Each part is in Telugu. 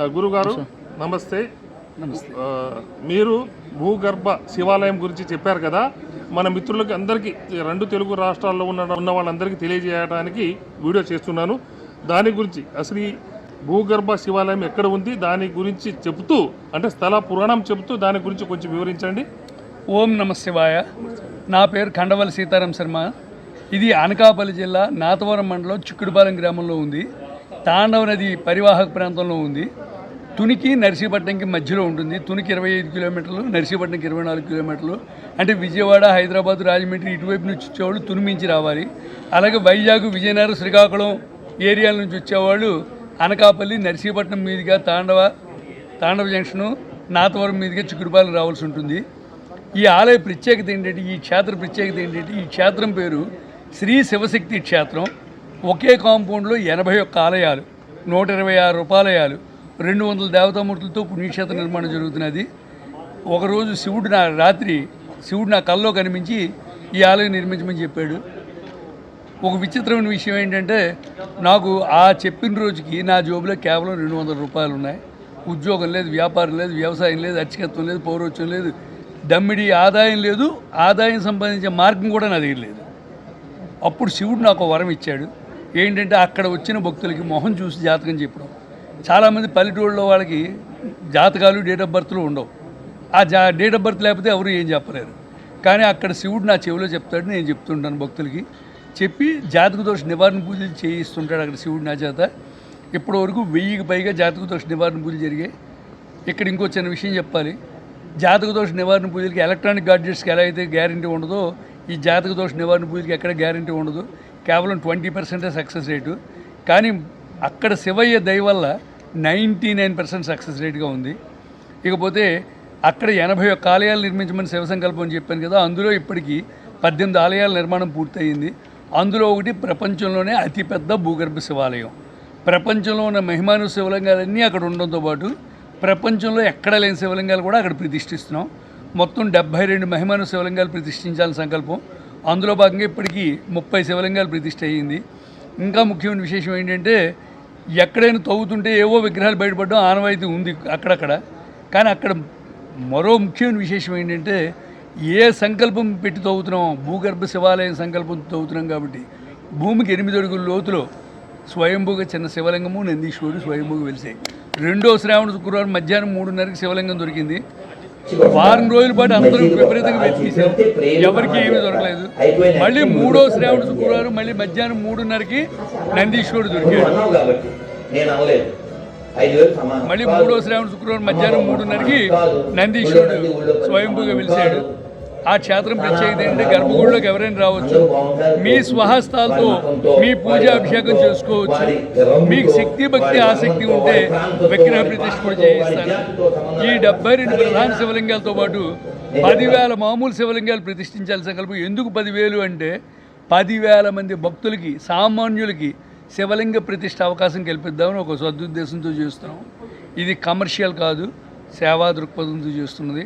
గురుగారు నమస్తే. మీరు భూగర్భ శివాలయం గురించి చెప్పారు కదా మన మిత్రులకి అందరికీ రెండు తెలుగు రాష్ట్రాల్లో ఉన్న ఉన్న వాళ్ళందరికీ తెలియజేయడానికి వీడియో చేస్తున్నాను. దాని గురించి అసలు ఈ భూగర్భ శివాలయం ఎక్కడ ఉంది దాని గురించి చెబుతూ అంటే స్థల పురాణం చెబుతూ దాని గురించి కొంచెం వివరించండి. ఓం నమ శివాయ. నా పేరు ఖండవల్లి సీతారాం శర్మ. ఇది అనకాపల్లి జిల్లా నాతవరం మండలం చిక్కుడుపాలెం గ్రామంలో ఉంది. తాండవ నది పరివాహక ప్రాంతంలో ఉంది. తునికి నర్సీపట్నంకి మధ్యలో ఉంటుంది. తునికి ఇరవై ఐదు కిలోమీటర్లు నర్సీపట్నంకి ఇరవై నాలుగు కిలోమీటర్లు. అంటే విజయవాడ హైదరాబాద్ రాజమండ్రి ఇటువైపు నుంచి వచ్చేవాళ్ళు తునిమించి రావాలి. అలాగే వైజాగ్ విజయనగరం శ్రీకాకుళం ఏరియాల నుంచి వచ్చేవాళ్ళు అనకాపల్లి నర్సీపట్నం మీదుగా తాండవ తాండవ జంక్షను నాతవరం మీదుగా చిక్కుడుపాలెం రావాల్సి ఉంటుంది. ఈ ఆలయ ప్రత్యేకత ఏంటంటే ఈ క్షేత్ర ప్రత్యేకత ఏంటంటే ఈ క్షేత్రం పేరు శ్రీ శివశక్తి క్షేత్రం. ఒకే కాంపౌండ్లో ఎనభై ఒక్క ఆలయాలు నూట ఇరవై ఆరు రూపాలయాలు రెండు వందల దేవతామూర్తులతో పుణ్యక్షేత్ర నిర్మాణం జరుగుతున్నది. ఒకరోజు శివుడు నా రాత్రి శివుడు నా కల్లో కనిపించి ఈ ఆలయం నిర్మించమని చెప్పాడు. ఒక విచిత్రమైన విషయం ఏంటంటే నాకు ఆ చెప్పిన రోజుకి నా జోబులో కేవలం రెండు వందల రూపాయలు ఉన్నాయి. ఉద్యోగం లేదు వ్యాపారం లేదు వ్యవసాయం లేదు అర్చకత్వం లేదు పౌరోత్యం లేదు దమ్మిడి ఆదాయం లేదు ఆదాయం సంపాదించే మార్గం కూడా నా దగ్గర లేదు. అప్పుడు శివుడు నాకు ఒక వరం ఇచ్చాడు. ఏంటంటే అక్కడ వచ్చిన భక్తులకి మొహం చూసి జాతకం చెప్పడం. చాలామంది పల్లెటూళ్ళలో వాళ్ళకి జాతకాలు డేట్ ఆఫ్ బర్త్లు ఉండవు. ఆ జా డేట్ ఆఫ్ బర్త్ లేకపోతే ఎవరు ఏం చెప్పలేరు. కానీ అక్కడ శివుడు నా చెవిలో చెప్తాడు నేను చెప్తుంటాను భక్తులకి. చెప్పి జాతక దోష నివారణ పూజలు చేయిస్తుంటాడు అక్కడ శివుడు నా చేత. ఇప్పటి వరకు వెయ్యికి పైగా జాతక దోష నివారణ పూజలు జరిగాయి. ఇక్కడ ఇంకో చిన్న విషయం చెప్పాలి. జాతక దోష నివారణ పూజలకి ఎలక్ట్రానిక్ గాడ్జెట్స్కి ఎలా అయితే గ్యారంటీ ఉండదో ఈ జాతక దోష నివారణ పూజలకి ఎక్కడ గ్యారంటీ ఉండదు. కేవలం ట్వంటీ పర్సెంటే సక్సెస్ రేటు. కానీ అక్కడ శివయ్య దయ వల్ల నైంటీ నైన్ పర్సెంట్ సక్సెస్ రేట్గా ఉంది. ఇకపోతే అక్కడ ఎనభై ఒక్క ఆలయాలు నిర్మించమని శివ సంకల్పం అని చెప్పాను కదా అందులో ఇప్పటికీ పద్దెనిమిది ఆలయాల నిర్మాణం పూర్తయింది. అందులో ఒకటి ప్రపంచంలోనే అతిపెద్ద భూగర్భ శివాలయం. ప్రపంచంలో ఉన్న మహిమాను శివలింగాలన్నీ అక్కడ ఉండడంతో పాటు ప్రపంచంలో ఎక్కడ లేని శివలింగాలు కూడా అక్కడ ప్రతిష్ఠిస్తున్నాం. మొత్తం డెబ్బై రెండు మహిమాను శివలింగాలు ప్రతిష్ఠించాలని సంకల్పం. అందులో భాగంగా ఇప్పటికీ ముప్పై శివలింగాలు ప్రతిష్ట అయ్యింది. ఇంకా ముఖ్యమైన విశేషం ఏంటంటే ఎక్కడైనా తవ్వుతుంటే ఏవో విగ్రహాలు బయటపడడం ఆనవాయితీ ఉంది అక్కడక్కడ. కానీ అక్కడ మరో ముఖ్యమైన విశేషం ఏంటంటే ఏ సంకల్పం పెట్టి తవ్వుతున్నాం? భూగర్భ శివాలయం సంకల్పం తవ్వుతున్నాం కాబట్టి భూమికి ఎనిమిది అడుగుల లోతులో స్వయంభూగా చిన్న శివలింగము నందీశ్వరుడు స్వయంభూగా వెలిసాయి. రెండో శ్రావణ శుక్రవారం మధ్యాహ్నం మూడున్నరకి శివలింగం దొరికింది. వారం రోజుల పాటు అందరూ విపరీతంగా వెతికేసాం ఎవరికి ఏమీ దొరకలేదు. మళ్ళీ మూడో శ్రావణ శుక్రవారం మళ్ళీ మధ్యాహ్నం మూడున్నరకి నందీశ్వరుడు దొరికాడు. మళ్ళీ మూడో శ్రావణ శుక్రవారం మధ్యాహ్నం మూడున్నరకి నందీశ్వరుడు స్వయంభూగా వెలిసాడు ఆ క్షేత్రం ప్రత్యేకత ఏంటంటే గర్భగుడిలోకి ఎవరైనా రావచ్చు. మీ స్వహస్తాలతో మీ పూజ అభిషేకం చేసుకోవచ్చు. మీకు శక్తి భక్తి ఆసక్తి ఉంటే విగ్రహ ప్రతిష్ఠ కూడా చేయిస్తాను ఈ డెబ్బై రెండు ప్రధాన శివలింగాలతో పాటు పదివేల మామూలు శివలింగాలు ప్రతిష్ఠించాలి సంకల్పం. ఎందుకు పదివేలు అంటే పదివేల మంది భక్తులకి సామాన్యులకి శివలింగ ప్రతిష్ట అవకాశం కల్పిద్దామని ఒక సదుద్దేశంతో చేస్తున్నాం. ఇది కమర్షియల్ కాదు సేవా దృక్పథంతో చేస్తున్నది.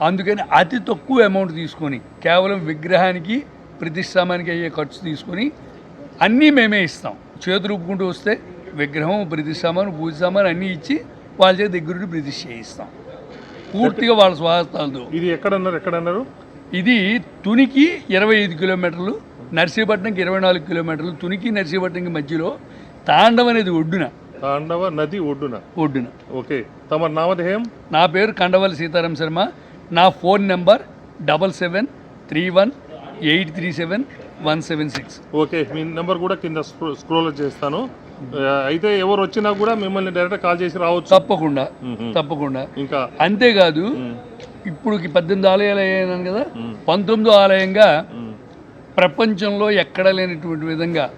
అందుకని అతి తక్కువ అమౌంట్ తీసుకొని కేవలం విగ్రహానికి ప్రతిష్టామానికి అయ్యే ఖర్చు తీసుకొని అన్నీ మేమే ఇస్తాం. చేతులు ఊపుకుంటూ వస్తే విగ్రహం ప్రతిష్టామాను పూజ సామాను అన్నీ ఇచ్చి వాళ్ళ చేత దగ్గరుండి ప్రతిష్ఠ చేయిస్తాం. పూర్తిగా వాళ్ళ స్వాగతాలతో ఇది ఎక్కడన్నారు ఎక్కడన్నారు? ఇది తునికి ఇరవై ఐదు కిలోమీటర్లు నర్సీపట్నంకి ఇరవై నాలుగు కిలోమీటర్లు తునికి నర్సీపట్నంకి మధ్యలో తాండవం అనేది ఒడ్డున. తాండవ నది ఒడ్డున. ఒడ్డున. ఓకే. తమ నామధేయం? నా పేరు కండవల్లి సీతారాం శర్మ. నా phone number double seven three one eight three seven one seven six okay మీ నెంబర్ కూడా కింద స్క్రో- స్క్రోల్ చేస్తాను అయితే ఎవరు వచ్చినా కూడా మిమ్మల్ని డైరెక్ట్ కాల్ చేసి రావచ్చు తప్పకుండా. తప్పకుండా ఇంకా అంతేకాదు. ఇప్పుడు పద్దెనిమిది ఆలయాలు అయ్యాను కదా మ్మ్. పంతొమ్మిదో ఆలయంగా. ప్రపంచంలో ఎక్కడ లేనటువంటి విధంగా.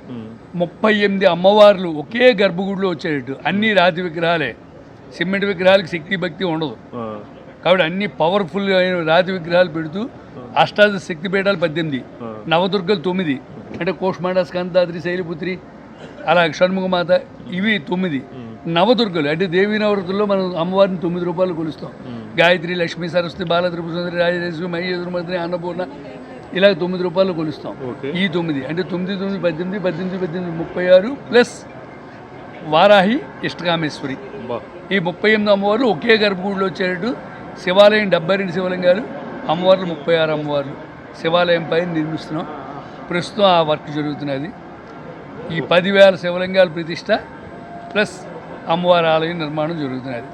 ముప్పై ఎనిమిది అమ్మవార్లు ఒకే గర్భగుడిలో వచ్చేటట్టు అన్ని రాతి విగ్రహాలే సిమెంట్ విగ్రహాలకు శక్తి భక్తి ఉండదు కాబట్టి అన్ని పవర్ఫుల్ అయిన రాతి విగ్రహాలు పెడుతూ అష్టాదశ శక్తి పీఠాలు పద్దెనిమిది. నవదుర్గలు తొమ్మిది అంటే కోష్మాండ స్కందాద్రి శైలిపుత్రి అలా షణ్ముఖమాత ఇవి తొమ్మిది. నవదుర్గలు అంటే దేవీ నవరతుల్లో మనం అమ్మవారిని తొమ్మిది రూపాయలు కొలుస్తాం. గాయత్రి లక్ష్మీ సరస్వతి బాలత్రిపు సుందరి రాజరేశ్వరి మహేశ్వరమతి అన్నపూర్ణ ఇలా తొమ్మిది రూపాయలు కొలుస్తాం. ఈ తొమ్మిది అంటే తొమ్మిది తొమ్మిది పద్దెనిమిది పద్దెనిమిది పద్దెనిమిది ముప్పై ఆరు ప్లస్ వారాహి ఇష్టకామేశ్వరి. ఈ ముప్పై ఎనిమిది అమ్మవార్లు ఒకే గర్భగుడిలో వచ్చేటట్టు శివాలయం డెబ్బై రెండు శివలింగాలు అమ్మవార్లు ముప్పై ఆరు అమ్మవార్లు. శివాలయం పైన నిర్మిస్తున్నాం. ప్రస్తుతం ఆ వర్క్ జరుగుతున్నది. ఈ పదివేల శివలింగాల ప్రతిష్ట ప్లస్ అమ్మవారి ఆలయం నిర్మాణం జరుగుతున్నది.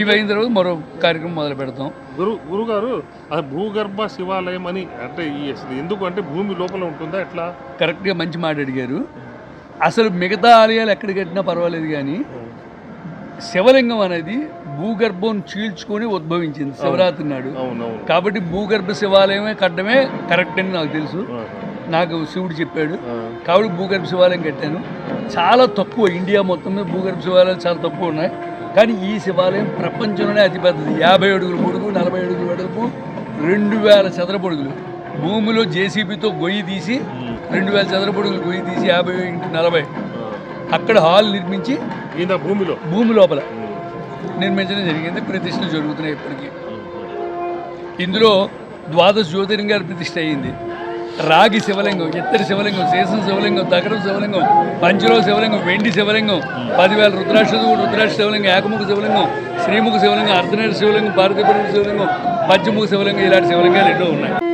ఇవి అయిన తర్వాత మరో కార్యక్రమం మొదలు పెడతాం. గురు గురుగారు ఆ భూగర్భ శివాలయం అని అంటే ఈ అసలు ఎందుకు అంటే భూమి లోపల ఉంటుందా ఎట్లా? కరెక్ట్గా మంచి మాట అడిగారు. అసలు మిగతా ఆలయాలు ఎక్కడ కట్టినా పర్వాలేదు కానీ శివలింగం అనేది భూగర్భం చీల్చుకొని ఉద్భవించింది శివరాత్రి నాడు. కాబట్టి భూగర్భ శివాలయమే కట్టడమే కరెక్ట్ అని నాకు తెలుసు. నాకు శివుడు చెప్పాడు. కాబట్టి భూగర్భ శివాలయం కట్టాను. చాలా తక్కువ. ఇండియా మొత్తం మీద భూగర్భ శివాలయాలు చాలా తక్కువ ఉన్నాయి. కానీ ఈ శివాలయం ప్రపంచంలోనే అతిపెద్దది. యాభై అడుగుల పొడుగు నలభై అడుగుల వెడల్పు రెండు వేల చదరపొడుగులు భూమిలో జేసీబీతో గొయ్యి తీసి రెండు వేల చదరపొడుగులు గొయ్యి తీసి యాభై ఇంటూ నలభై. అక్కడ హాల్ నిర్మించి భూమిలో. భూమి లోపల. నిర్మించడం జరిగింది. ప్రతిష్టలు జరుగుతున్నాయి ఇప్పటికీ. ఇందులో ద్వాదశ జ్యోతిర్లింగాల ప్రతిష్ట అయ్యింది రాగి శివలింగం ఇత్తడి శివలింగం శేషం శివలింగం తగడం శివలింగం పంచలో శివలింగం వెండి శివలింగం పదివేల రుద్రాక్ష రుద్రాక్ష శివలింగం ఏకముఖ శివలింగం శ్రీముఖ శివలింగం అర్ధనేర శివలింగం భారతీయ శివలింగం పంచముఖ శివలింగం ఇలాంటి శివలింగాలు ఎన్నో ఉన్నాయి.